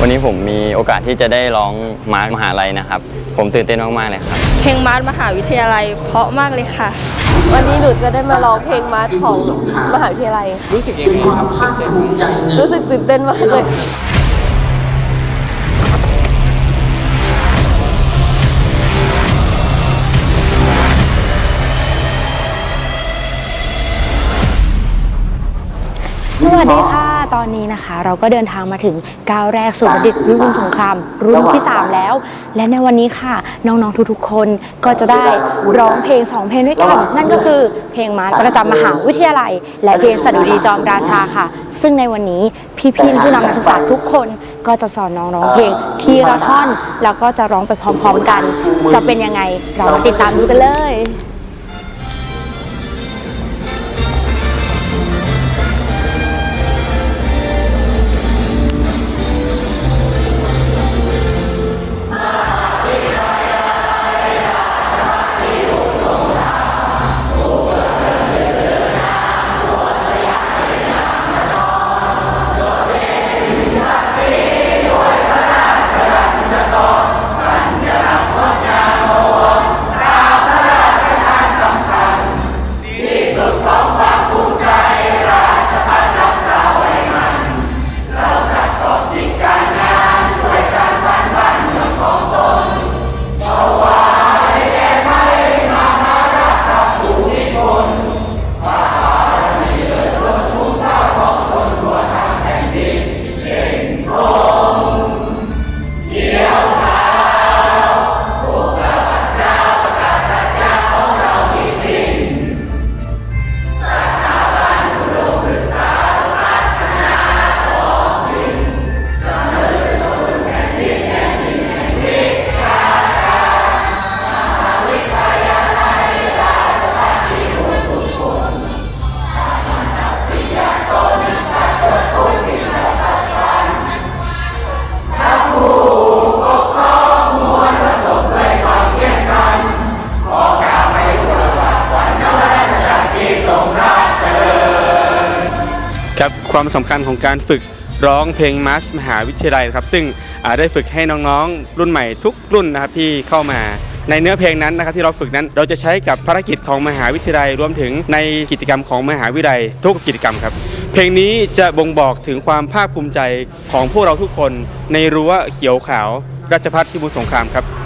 วันนี้ผมมีโอกาสที่จะได้ร้องมาร์คมหาลัยนะครับ ผมตื่นเต้นมากๆเลยครับ เพลงมาร์ชมหาวิทยาลัยเพราะมากเลยค่ะ วันนี้หนูจะได้มาร้องเพลงมาร์ชของมหาวิทยาลัย รู้สึกยังไงครับตื่นเต้นไหมรู้สึกตื่นเต้นมากเลยสวัสดีค่ะ ตอนนี้นะคะ เราก็เดินทางมาถึงก้าวแรกสู่บัณฑิตรุ่นสงครามรุ่นที่ 3 แล้ว และในวันนี้ค่ะน้องๆทุกๆคนก็จะได้ร้องเพลง 2 เพลงด้วยกัน นั่นก็คือเพลงมาร์ชประจำมหาวิทยาลัย และเพลงสดุดีจอมราชาค่ะ ซึ่งในวันนี้พี่ๆผู้นำนักศึกษาทุกคนก็จะสอนน้องร้องเพลงทีละท่อน แล้วก็จะร้องไปพร้อมๆกัน จะเป็นยังไงเรามาติดตามดูกันเลย ความสำคัญของการฝึกร้องเพลงมาร์ชมหาวิทยาลัยครับซึ่งได้ฝึกให้น้องๆ รุ่นใหม่ทุกรุ่นนะครับที่เข้ามาในเนื้อเพลงนั้นนะครับที่เราฝึกนั้นเราจะใช้กับภารกิจของมหาวิทยาลัยรวมถึงในกิจกรรมของมหาวิทยาลัยทุกกิจกรรมครับ เพลงนี้จะบ่งบอกถึงความภาคภูมิใจของพวกเราทุกคนในรั้วเขียวขาวราชพัฒพิบูลสงครามครับ